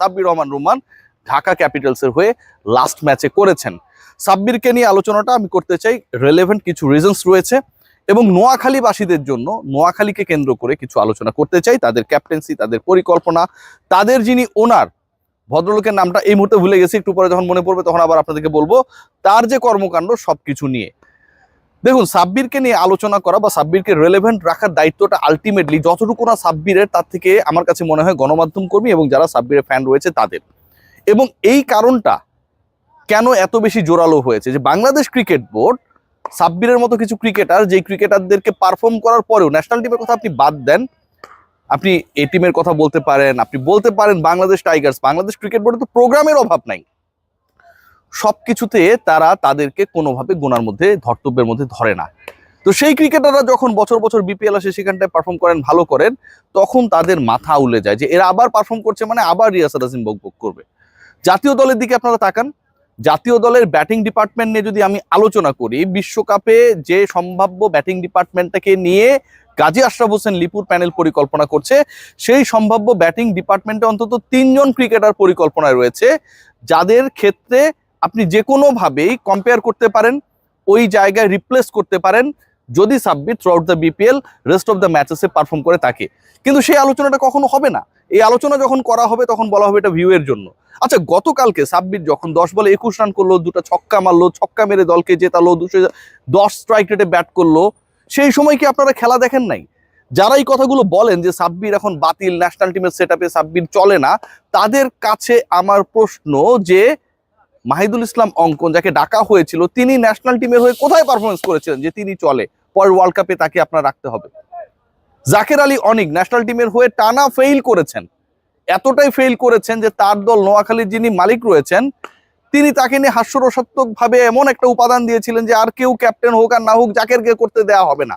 সাব্বির রহমান রুমান ঢাকা ক্যাপিটালসের হয়ে লাস্ট ম্যাচে করেছেন। সাব্বিরকে নিয়ে আলোচনাটা আমি করতে চাই। রেলেভেন্ট কিছু রিজনস রয়েছে এবং নোয়াখালীবাসীদের জন্য নোয়াখালীকে কেন্দ্র করে কিছু আলোচনা করতে চাই। তাদের ক্যাপ্টেন্সি তাদের পরিকল্পনা, তাদের যিনি ওনার ভদ্রলোকের নামটা এই মুহূর্তে ভুলে গেছি, একটু পরে যখন মনে পড়বে তখন আবার আপনাদেরকে বলব। তার যে কর্মকাণ্ড, সবকিছু নিয়ে দেখুন, সাব্বিরকে নিয়ে আলোচনা করা বা সাব্বিরকে রেলেভেন্ট রাখার দায়িত্বটা আলটিমেটলি যতটুকু না সাব্বিরের, তার থেকে আমার কাছে মনে হয় গণমাধ্যম কর্মী এবং যারা সাব্বিরের ফ্যান রয়েছে তাদের। এবং এই কারণটা কেন এত বেশি জোরালো হয়েছে? যে বাংলাদেশ ক্রিকেট বোর্ড সাব্বিরের মতো কিছু ক্রিকেটার যেই ক্রিকেটারদেরকে পারফর্ম করার পরেও ন্যাশনাল টিমের কথা আপনি বাদ দেন, আপনি এ টিমের কথা বলতে পারেন, আপনি বলতে পারেন বাংলাদেশ টাইগার্স বাংলাদেশ ক্রিকেট বোর্ডে তো প্রোগ্রামের অভাব নাই। সবকিছুতে তারা তাদেরকে কোনোভাবে গোনার মধ্যে, ধর্তব্যের মধ্যে ধরে না। তো সেই ক্রিকেটাররা যখন বছর বছর বিপিএল আসে, সেখানটায় পারফর্ম করেন, ভালো করেন, তখন তাদের মাথা উলে যায় যে এরা আবার পারফর্ম করছে মানে আবার রিয়াসাদ হাসিম বক করবে। জাতীয় দলের দিকে আপনারা তাকান। জাতীয় দলের ব্যাটিং ডিপার্টমেন্ট নিয়ে যদি আমি আলোচনা করি, বিশ্বকাপে যে সম্ভাব্য ব্যাটিং ডিপার্টমেন্টটাকে নিয়ে গাজী আশরাফ হোসেন লিপুর প্যানেল পরিকল্পনা করছে, সেই সম্ভাব্য ব্যাটিং ডিপার্টমেন্টে অন্তত তিনজন ক্রিকেটার পরিকল্পনায় রয়েছে, যাদের ক্ষেত্রে আপনি যে কোনোভাবেই কম্পেয়ার করতে পারেন, ওই জায়গায় রিপ্লেস করতে পারেন, যদি Sabbir throughout the BPL rest of the ম্যাচেসে perform করে থাকে। কিন্তু সেই আলোচনাটা কখনো হবে না। এই আলোচনা যখন করা হবে, তখন বলা হবে এটা ভিউয়ের জন্য। আচ্ছা গতকালকে সাব্বির যখন দশ বলে একুশ রান করল, দুটো ছক্কা মারলো, ছক্কা মেরে দলকে জেতালো, দুশো দশ স্ট্রাইক রেটে ব্যাট করল, সেই সময় কি আপনারা খেলা দেখেন নাই? যারা এই কথাগুলো বলেন যে সাব্বির এখন বাতিল ন্যাশনাল টিমের সেট আপে সাব্বির চলে না, তাদের কাছে আমার প্রশ্ন যে মাহিদুল ইসলাম অঙ্কন, যাকে ডাকা হয়েছিল, তিনি ন্যাশনাল টিমের হয়ে কোথায় পারফরমেন্স করেছিলেন যে তিনি চলে? পরের ওয়ার্ল্ড কাপে তাকে আপনার রাখতে হবে। জাকের আলী অনিক ন্যাশনাল টিমের হয়ে টানা ফেইল করেছেন। এতটাই ফেইল করেছেন যে তার দল নোয়াখালীর যিনি মালিক রয়েছেন, তিনি তাকে নিয়ে হাস্যরসাত্মক ভাবে এমন একটা উপাদান দিয়েছিলেন যে আর কেউ ক্যাপ্টেন হোক আর না হোক জাকেরকে করতে দেওয়া হবে না।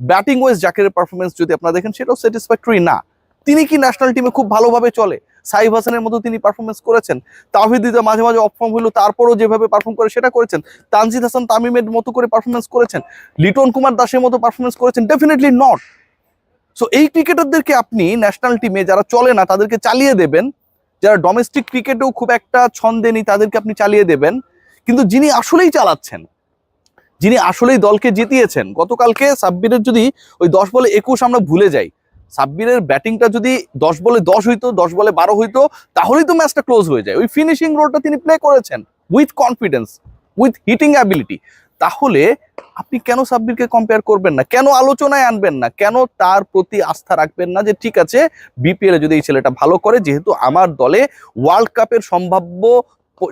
ব্যাটিং ওয়েজ জাকের পারফরমেন্স যদি আপনারা দেখেন, সেটাও স্যাটিসফ্যাক্টরি না। তিনি কি ন্যাশনাল টিমে খুব ভালোভাবে চলে? সাইফ হাসানের মতো তিনি পারফরমেন্স করেছেন। তাহিদ দিদা মাঝে মাঝে অফর্ম হলো তারপরও যেভাবে পারফর্ম করে সেটা করেছেন। তানজিদ হাসান তামিমের মতো করে পারফরমেন্স করেছেন। লিটন কুমার দাসের মতো পারফরমেন্স করেছেন। ডেফিনেটলি নট সো এই ক্রিকেটারদেরকে আপনি ন্যাশনাল টিমে যারা চলে না, তাদেরকে চালিয়ে দেবেন। যারা ডোমেস্টিক ক্রিকেটেও খুব একটা ছন্দে নেই, তাদেরকে আপনি চালিয়ে দেবেন। কিন্তু যিনি আসলেই চালাচ্ছেন, যিনি আসলেই দলকে জিতিয়েছেন, গতকালকে সাব্বিরের যদি ওই দশ বলে একুশ আমরা ভুলে যাই সাব্বিরের ব্যাটিংটা যদি দশ বলে দশ হইতো, দশ বলে বারো হইতো, তাহলেই তো ম্যাচটা ক্লোজ হয়ে যায়। ওই ফিনিশিং রোলটা তিনি প্লে করেছেন with confidence with hitting ability তাহলে আপনি কেন সাব্বিরকে কম্পেয়ার করবেন না? কেন আলোচনায় আনবেন না? কেন তার প্রতি আস্থা রাখবেন না যে ঠিক আছে বিপিএল যদি এই ছেলেটা ভালো করে, যেহেতু আমার দলে ওয়ার্ল্ড কাপের সম্ভাব্য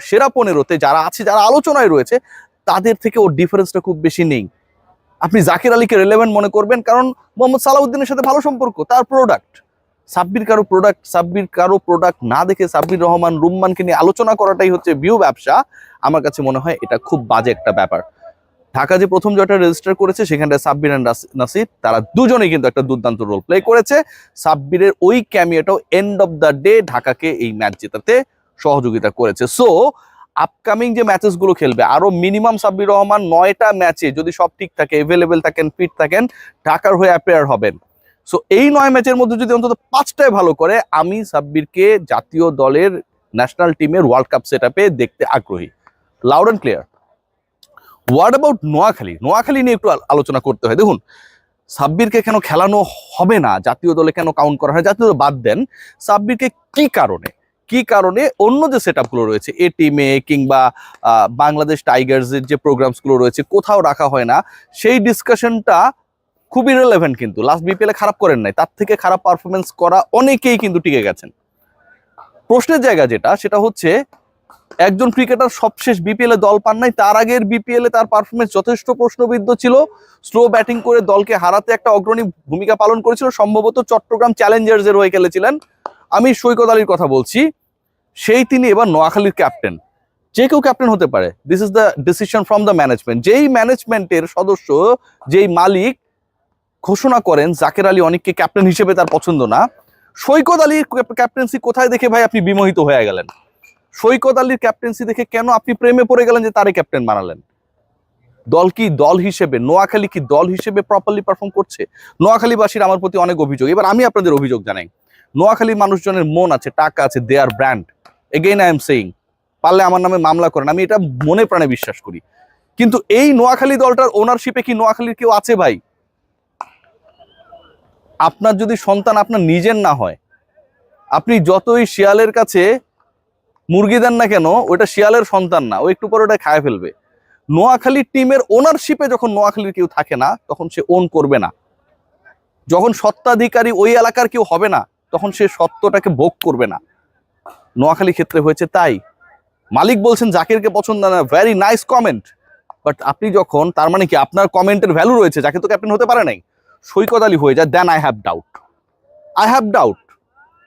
সেরা পনেরোতে যারা আছে, যারা আলোচনায় রয়েছে, তাদের থেকে ওর ডিফারেন্সটা খুব বেশি নেই। আপনি জাকির আলীকে রেলেভেন্ট মনে করবেন কারণ মোহাম্মদ সালাউদ্দিনের সাথে ভালো সম্পর্ক, তার প্রোডাক্ট সাব্বির কারও প্রোডাক্ট সাব্বির কারও প্রোডাক্ট না দেখে সাব্বির রহমান, রুম্মানকে নিয়ে আলোচনা করাটাই হচ্ছে ভিউ ব্যবসা। আমার কাছে মনে হয় এটা খুব বাজে একটা ব্যাপার। ঢাকা যে প্রথম জয়টা রেজিস্টার করেছে, সেখানটায় সাব্বির অ্যান্ড নাসির, তারা দুজনেই কিন্তু একটা দুর্দান্ত রোল প্লে করেছে। সাব্বিরের ওই ক্যামিয়াটাও এন্ড অফ দ্য ডে ঢাকাকে এই ম্যাচ জেতাতে সহযোগিতা করেছে। সো আপকামিং যে ম্যাচেসগুলো খেলবে, আরও মিনিমাম সাব্বির রহমান নয়টা ম্যাচে যদি সব ঠিক থাকে এভেলেবেল থাকেন ফিট থাকেন, ঢাকার হয়ে অ্যাপেয়ার হবেন। সো এই নয় ম্যাচের মধ্যে যদি অন্তত পাঁচটায় ভালো করে, আমি সাব্বিরকে জাতীয় দলের ন্যাশনাল টিমের ওয়ার্ল্ড কাপ সেট দেখতে আগ্রহী। Loud and clear word about Noakhali? Noakhali নিয়ে একটু আলোচনা করতে হয়। দেখুন, সাব্বিরকে কেন খেলানো হবে না? জাতীয় দলে কেন কাউন্ট করা হয়? জাতীয় দল বাদ দেন। সাব্বিরকে কি কারণে? কি কারণে অন্য যে সেট রয়েছে এ টিমে কিংবা বাংলাদেশ টাইগার্সের যে প্রোগ্রামসগুলো রয়েছে, কোথাও রাখা হয় না, সেই ডিসকাশনটা খুবই রিলেভেন্ট কিন্তু। লাস্ট বিপিএল খারাপ করেন নাই, তার থেকে খারাপ পারফরমেন্স করা অনেকেই কিন্তু টিকে গেছেন। প্রশ্নের জায়গা যেটা, সেটা হচ্ছে, একজন ক্রিকেটার সবশেষ বিপিএল এ দল পান নাই, তার আগের বিপিএল এ তার পারফরমেন্স যথেষ্ট প্রশ্নবিদ্ধ ছিল। স্লো ব্যাটিং করে দলকে হারাতে একটা অগ্রণী ভূমিকা পালন করেছিল, সম্ভবত চট্টগ্রাম চ্যালেঞ্জার্স এর হয়ে খেলেছিলেন। আমি সৈকত আলীর কথা বলছি সেই তিনি এবার নোয়াখালীর ক্যাপ্টেন যে কেউ ক্যাপ্টেন হতে পারে। This is the decision from the management যেই ম্যানেজমেন্টের সদস্য, যেই মালিক ঘোষণা করেন জাকের আলী অনেককে ক্যাপ্টেন হিসেবে তার পছন্দ না, সৈকত আলীর ক্যাপ্টেন্সি কোথায় দেখে ভাই আপনি বিমোহিত হয়ে গেলেন? সৈকত আলীর ক্যাপ্টেন্সি দেখে কেন আপনি প্রেমে পড়ে গেলেন যে তারে ক্যাপ্টেন বানালেন? দল কি দল হিসেবে, নোয়াখালী কি দল হিসেবে প্রপারলি পারফর্ম করছে? নোয়াখালীবাসীর আমার প্রতি অনেক অভিযোগ। এবার আমি আপনাদের অভিযোগ জানাই। নোয়াখালী মানুষজনের মন আছে, টাকা আছে they are brand again I am saying পারলে আমার নামে মামলা করেন। আমি এটা মনে প্রাণে বিশ্বাস করি। কিন্তু এই নোয়াখালী দলটার ওনারশিপে কি নোয়াখালীর কেউ আছে ভাই? আপনার যদি সন্তান আপনার নিজের না হয়, আপনি যতই শিয়ালের কাছে মুরগি দেন না কেন ওটা শিয়ালের সন্তান না। ও একটু পরে ওটা খায় ফেলবে। নোয়াখালী টিমের ওনারশিপে যখন নোয়াখালীর কেউ থাকে না, তখন সে ওন করবে না। যখন সত্ত্বাধিকারী ওই এলাকার কেউ হবে না, তখন সে সত্যটাকে ভোগ করবে না। নোয়াখালী ক্ষেত্রে হয়েছে তাই। মালিক বলছেন, জাকিরকে পছন্দ না ভেরি নাইস কমেন্ট বাট আপনি যখন, তার মানে কি, আপনার কমেন্টের ভ্যালু রয়েছে, জাকির তো ক্যাপ্টেন হতে পারে নাই। সৈকত আলী হয়ে যায় then I have doubt I have doubt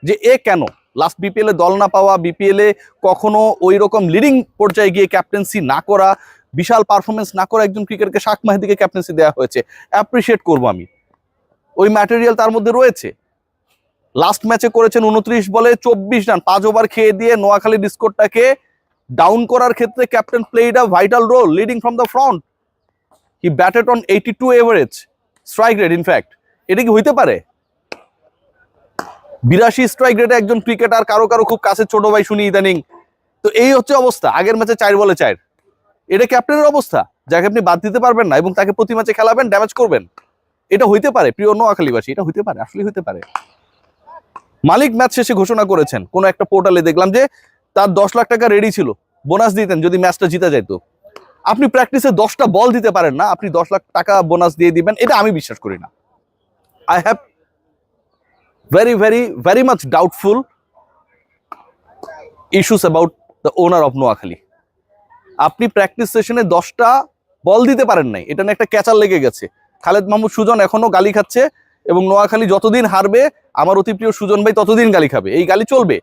যে এ কেন? লাস্ট বিপিএল এ দল না পাওয়া বিপিএল এ কখনো ওই রকম লিডিং পর্যায়ে গিয়ে ক্যাপ্টেন্সি না করা, বিশাল পারফরমেন্স না করা একজন ক্রিকেটকে শাক মাহিদিকে ক্যাপ্টেন্সি দেওয়া হয়েছে। অ্যাপ্রিসিয়েট করব আমি। ওই ম্যাটেরিয়াল তার মধ্যে রয়েছে। লাস্ট ম্যাচে করেছেন উনত্রিশ বলে চব্বিশ রান। পাঁচ ওভার খেয়ে দিয়ে নোয়াখালী ডিস্কোরটাকে ডাউন করার ক্ষেত্রে captain played a vital role leading from the front he batted on eighty two average strike rate in fact এটা কি হইতে পারে? বিরাশি স্ট্রাইক রেটে একজন ক্রিকেটার কারও কারও খুব কাছে ছোট ভাই শুনি ইদানিং। তো এই হচ্ছে অবস্থা, আগের ম্যাচে চার বলে চার। এটা ক্যাপ্টেনের অবস্থা, যাকে আপনি বাদ দিতে পারবেন না এবং তাকে প্রতি ম্যাচে খেলাবেন ড্যামেজ করবেন। এটা হইতে পারে, প্রিয় নোয়াখালীবাসী, এটা হইতে পারে আসলে হইতে পারে। মালিক ম্যাচ শেষে ঘোষণা করেছেন, কোন একটা পোর্টালে দেখলাম যে তার দশ লাখ টাকা রেডি ছিল বোনাস দিতেন যদি ম্যাচটা জিতে যাইতো। আপনি প্র্যাকটিসে দশটা বল দিতে পারেন না, আপনি দশ লাখ টাকা বোনাস দিয়ে দিবেন, এটা আমি বিশ্বাস করি না। I have very very very much doubtful issues about the owner of Noakhali আপনি প্র্যাকটিস সেশনে দশটা বল দিতে পারেন নাই, এটা নিয়ে একটা ক্যাচার লেগে গেছে। খালেদ মাহমুদ সুজন এখনও গালি খাচ্ছে এবং নোয়াখালী যতদিন হারবে, আমার অতি প্রিয় সুজন ভাই ততদিন গালি খাবে। এই গালি চলবে।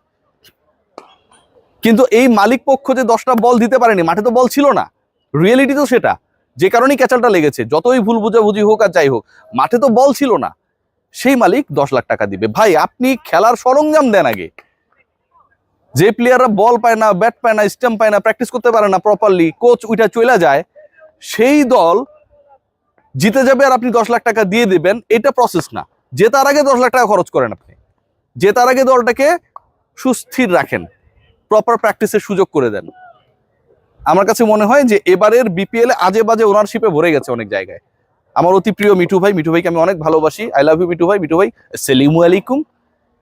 কিন্তু এই মালিক পক্ষ যে দশটা বল দিতে পারেনি, মাঠে তো বল ছিল না। রিয়েলিটি তো সেটা। যে কারণেই ক্যাচালটা লেগেছে। যতই ভুল বুঝাবুঝি হোক আর যাই হোক, মাঠে তো বল ছিল না। সেই মালিক দশ লাখ টাকা দিবে। ভাই, আপনি খেলার সরঞ্জাম দেন আগে। যে প্লেয়াররা বল পায় না ব্যাট পায় না স্ট্যাম্প পায় না প্র্যাকটিস করতে পারে না প্রপারলি কোচ উইটা চলে যায়, সেই দল জিতে যাবে আর আপনি দশ লাখ টাকা দিয়ে দেবেন, এটা প্রসেস না। জেতার আগে দশ লাখ টাকা খরচ করেন আপনি। জেতার আগে দলটাকে সুস্থির রাখেন প্রপার প্র্যাকটিসের সুযোগ করে দেন। আমার কাছে মনে হয় যে এবারের বিপিএল আজে বাজে ওনারশিপে ভরে গেছে অনেক জায়গায়। আমার অতি প্রিয় মিঠু ভাই, মিঠু ভাইকে আমি অনেক ভালোবাসি। আই লাভ ইউ মিঠু ভাই। মিঠু ভাই সেলিমু আলাইকুম।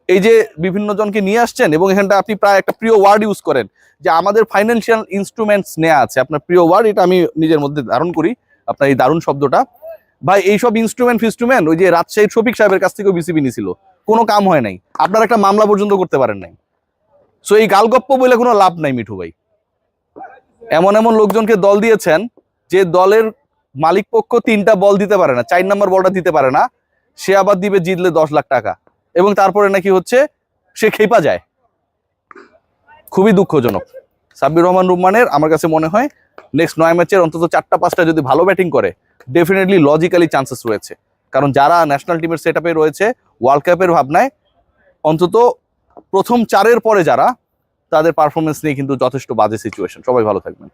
এই যে বিভিন্ন জনকে নিয়ে আসছেন এবং এখানটা আপনি প্রায় একটা প্রিয় ওয়ার্ড ইউজ করেন, যে আমাদের ফাইন্যান্সিয়াল ইনস্ট্রুমেন্টস নেওয়া আছে। আপনার প্রিয় ওয়ার্ড এটা আমি নিজের মধ্যে ধারণ করি। আপনার এই দারুণ শব্দটা। ভাই, এইসব ইনস্ট্রুমেন্ট ফিনস্ট্রুমেন্ট ওই যে রাজশাহীর শফিক সাহেবের কাছ থেকেও বিসিবি নিছিল। কোনো কাম হয় নাই। আপনার একটা মামলা পর্যন্ত করতে পারেন নাই। সো এই গালগপ্প বলে কোনো লাভ নাই মিঠু ভাই। এমন এমন লোকজনকে দল দিয়েছেন যে দলের মালিক পক্ষ তিনটা বল দিতে পারে না, চার নম্বর বলটা দিতে পারে না। সে আবার দিবে জিতলে দশ লাখ টাকা। এবং তারপরে নাকি হচ্ছে সে খেপা যায়। খুবই দুঃখজনক। সাব্বির রহমান রুম্মানের আমার কাছে মনে হয় নেক্সট নয় ম্যাচের অন্তত চারটা, পাঁচটা যদি ভালো ব্যাটিং করে ডেফিনেটলি লজিক্যালি চান্সেস রয়েছে। কারণ যারা ন্যাশনাল টিমের সেট রয়েছে ওয়ার্ল্ড কাপের ভাবনায়, অন্তত প্রথম চারের পরে যারা, তাদের পারফরমেন্স নিয়ে কিন্তু যথেষ্ট বাজে সিচুয়েশন সবাই ভালো থাকবেন।